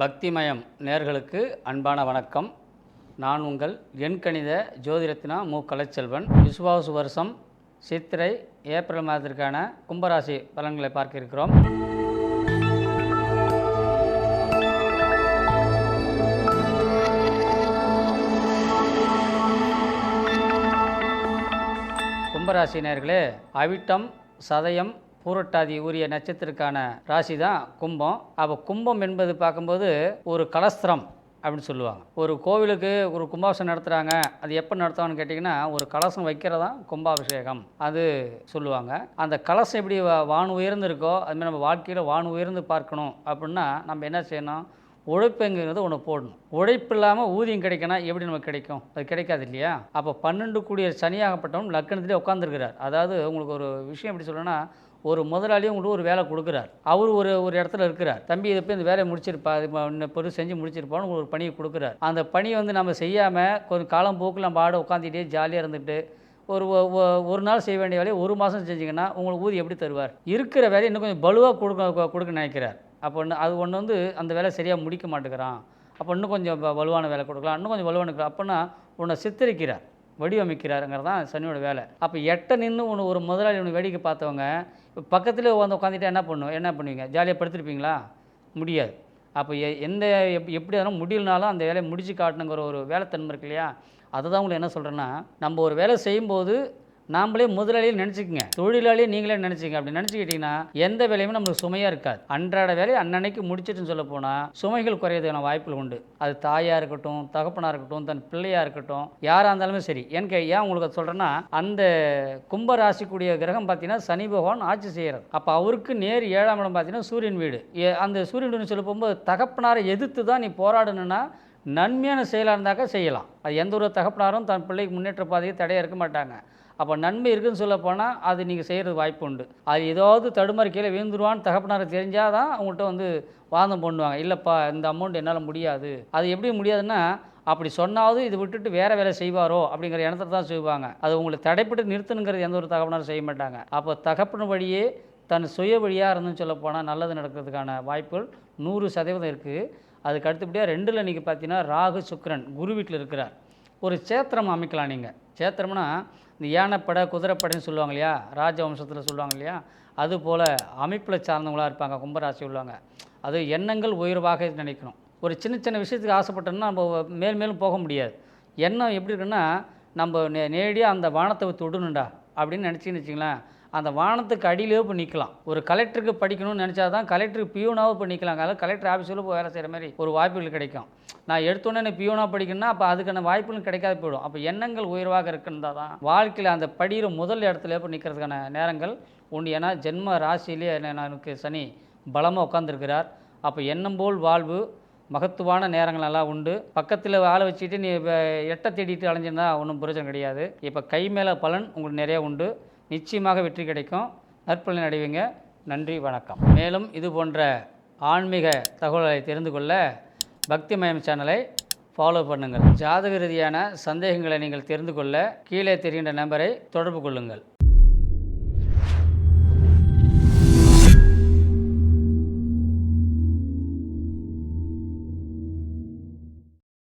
பக்திமயம் நேர்களுக்கு அன்பான வணக்கம். நான் உங்கள் எண்கணித ஜோதிரத்னா மு. கலைச்செல்வன். விசுவாசு வருஷம் சித்திரை ஏப்ரல் மாதத்திற்கான கும்பராசி பலன்களை பார்க்க இருக்கிறோம் கும்பராசி நேர்களே அவிட்டம் சதயம் பூரட்டாதி உரிய நட்சத்திரக்கான ராசி தான் கும்பம். அப்போ கும்பம் என்பது பார்க்கும்போது ஒரு கலஸ்திரம் அப்படின்னு சொல்லுவாங்க. ஒரு கோவிலுக்கு ஒரு கும்பாபிஷேகம் நடத்துகிறாங்க அது எப்போ நடத்துவாங்கன்னு கேட்டிங்கன்னா ஒரு கலசம் வைக்கிறதா கும்பாபிஷேகம் அது சொல்லுவாங்க. அந்த கலசம் எப்படி வான் உயர்ந்து இருக்கோ அதுமாதிரி நம்ம வாழ்க்கையில் வான் உயர்ந்து பார்க்கணும் அப்படின்னா நம்ம என்ன செய்யணும்? உழைப்புங்கிறது ஒன்று போடணும். உழைப்பு இல்லாமல் ஊதியம் கிடைக்கணும் எப்படி நமக்கு கிடைக்கும்? அது கிடைக்காது இல்லையா? அப்போ பன்னெண்டு கூடிய சனியாகப்பட்டவன் லக்கணத்திலே உட்காந்துருக்கிறார் அதாவது உங்களுக்கு ஒரு விஷயம் எப்படி சொல்லணும்னா ஒரு முதலாளி உங்களுக்கு ஒரு வேலை கொடுக்குறார். அவர் ஒரு ஒரு இடத்துல இருக்கிறார். தம்பி இதை போய் இந்த வேலையை முடிச்சிருப்பா பொருள் செஞ்சு முடிச்சிருப்பான்னு உங்களுக்கு ஒரு பணியை கொடுக்குறார். அந்த பணியை வந்து நம்ம செய்யாமல் கொஞ்சம் காலம் போக்கில் நம்ம ஆட உட்காந்துட்டே ஜாலியாக இருந்துட்டு ஒரு ஒரு நாள் செய்ய வேண்டிய வேலையை ஒரு மாதம் செஞ்சீங்கன்னா உங்களுக்கு ஊதி எப்படி தருவார்? இருக்கிற வேலையை இன்னும் கொஞ்சம் பலுவாக கொடுக்க கொடுக்க நினைக்கிறார். அப்போ ஒன்று அது ஒன்று வந்து அந்த வேலை சரியாக முடிக்க மாட்டேங்கிறான். அப்போ இன்னும் கொஞ்சம் வலுவான வேலை கொடுக்கலாம். இன்னும் கொஞ்சம் வலுவான கொடுக்கலாம். அப்போனா உன்னை சித்தரிக்கிறார். வடிவமைக்கிறாருங்கிறது தான் சனியோட வேலை. அப்போ எட்ட நின்று ஒன்று ஒரு முதலாளி ஒன்று வேடிக்கை பார்த்தவங்க இப்போ பக்கத்தில் வந்து உட்காந்துட்டு என்ன பண்ணுவோம் என்ன பண்ணுவீங்க? ஜாலியாக படுத்திருப்பீங்களா? முடியாது. அப்போ எ எந்த எப் எப்படி இருந்தாலும் முடியலனாலும் அந்த வேலையை முடிச்சு காட்டணுங்கிற ஒரு வேலைத்தன்மை இருக்கு இல்லையா? அதுதான் உங்களுக்கு என்ன சொல்கிறேன்னா நம்ம ஒரு வேலை செய்யும்போது நாமளே முதலாளியை நினச்சிக்கங்க. தொழிலாளியே நீங்களே நினச்சிங்க அப்படி நினச்சிக்கிட்டிங்கன்னா எந்த வேலையுமே நம்மளுக்கு சுமையாக இருக்காது. அன்றாட வேலையை அன்னன்னைக்கு முடிச்சிட்டுன்னு சொல்ல போனால் சுமைகள் குறையிறதுக்கான வாய்ப்புகள் உண்டு. அது தாயாக இருக்கட்டும் தகப்பனாக இருக்கட்டும் தன் பிள்ளையாக இருக்கட்டும் யாராக இருந்தாலுமே சரி. ஏன் கே ஏன் உங்களுக்கு சொல்கிறேன்னா அந்த கும்ப ராசிக்குரிய கிரகம் பார்த்தீங்கன்னா சனி பகவான் ஆட்சி செய்கிறது அப்போ அவருக்கு நேர் ஏழாம் இடம் பார்த்தீங்கன்னா சூரியன் வீடு. அந்த சூரியன் வீடுன்னு சொல்ல போகும்போது தகப்பனாரை எதிர்த்து தான் நீ போராடணும்னா நன்மையான செயலாக இருந்தாக்கா செய்யலாம். அது எந்த ஒரு தகப்பனாரும் தன் பிள்ளைக்கு முன்னேற்ற பாதையை தடையாக இருக்க மாட்டாங்க. அப்போ நன்மை இருக்குதுன்னு சொல்ல போனால் அது நீங்கள் செய்கிறது வாய்ப்பு உண்டு. அது ஏதாவது தடுமாறி கீழே விழுந்துருவான்னு தகப்பனாரை தெரிஞ்சால் தான் அவங்கள்ட்ட வந்து வாதம் பண்ணுவாங்க. இல்லைப்பா இந்த அமௌண்ட் என்னால் முடியாது. அது எப்படி முடியாதுன்னா அப்படி சொன்னாவது இது விட்டுட்டு வேறு வேலை செய்வாரோ அப்படிங்கிற எண்ணத்தில் தான் செய்வாங்க. அது உங்களை தடைப்பட்டு நிறுத்தணுங்கிறது எந்த ஒரு தகப்பனாரும் செய்ய மாட்டாங்க. அப்போ தகப்பன வழியே தன் சுய வழியாக இருந்துன்னு சொல்ல போனால் நல்லது நடக்கிறதுக்கான வாய்ப்புகள் நூறு சதவீதம் இருக்குது அதுக்கு அடுத்தபடியாக ரெண்டில் நீங்கள் பார்த்தீங்கன்னா ராகு சுக்ரன் குரு வீட்டில் இருக்கிறார். ஒரு சேத்திரம் அமைக்கலாம் நீங்கள் சேத்திரம்னா இந்த யானைப்படை குதிரைப்படைன்னு சொல்லுவாங்க இல்லையா? ராஜவம்சத்தில் சொல்லுவாங்க இல்லையா? அது போல் அமைப்பில் சார்ந்தவங்களாக இருப்பாங்க கும்பராசி உள்ளவங்க. அது எண்ணங்கள் உயர்வாக நினைக்கணும். ஒரு சின்ன சின்ன விஷயத்துக்கு ஆசைப்பட்டோம்னா நம்ம மேல் மேலும் போக முடியாது. எண்ணம் எப்படி இருக்குன்னா நம்ம நே நேரடியாக அந்த வானத்தை தொடணுண்டா அப்படின்னு நினச்சின்னு வச்சிங்களேன் அந்த வானத்துக்கு அடியிலே போய் நிற்கலாம் ஒரு கலெக்டருக்கு படிக்கணும்னு நினச்சா தான் கலெக்டருக்கு பியூனாவும் போய் நிற்கலாம் அதாவது கலெக்டர் ஆஃபீஸில் போய் வேலை செய்கிற மாதிரி ஒரு வாய்ப்புகள் கிடைக்கும். நான் எடுத்தோன்னே பியூனாக படிக்கணும்னா அப்போ அதுக்கான வாய்ப்புகளும் கிடைக்காது போயிடும். அப்போ எண்ணங்கள் உயர்வாக இருக்குன்றா தான். வாழ்க்கையில் அந்த படிகிற முதல் இடத்துல போய் நிற்கிறதுக்கான நேரங்கள் உண்டு. ஏன்னா ஜென்ம ராசியிலே எனக்கு சனி பலமாக உட்காந்துருக்கிறார் அப்போ எண்ணம் போல் வாழ்வு மகத்துவான நேரங்கள் எல்லாம் உண்டு. பக்கத்தில் ஆளை வச்சுட்டு நீ இப்ப எட்டை தேடிட்டு அலைஞ்சிருந்தா ஒன்றும் பிரயோஜனம் கிடையாது. இப்போ கை மேலே பலன் உங்களுக்கு நிறையா உண்டு. நிச்சயமாக வெற்றி கிடைக்கும். நற்பலன் அடைவீங்க. நன்றி வணக்கம். மேலும் இது போன்ற ஆன்மீக தகவல்களை தெரிந்து கொள்ள பக்திமயம் சேனலை ஃபாலோ பண்ணுங்கள். ஜாதக ரீதியான சந்தேகங்களை நீங்கள் தெரிந்து கொள்ள கீழே தெரிகின்ற நம்பரை தொடர்பு கொள்ளுங்கள்.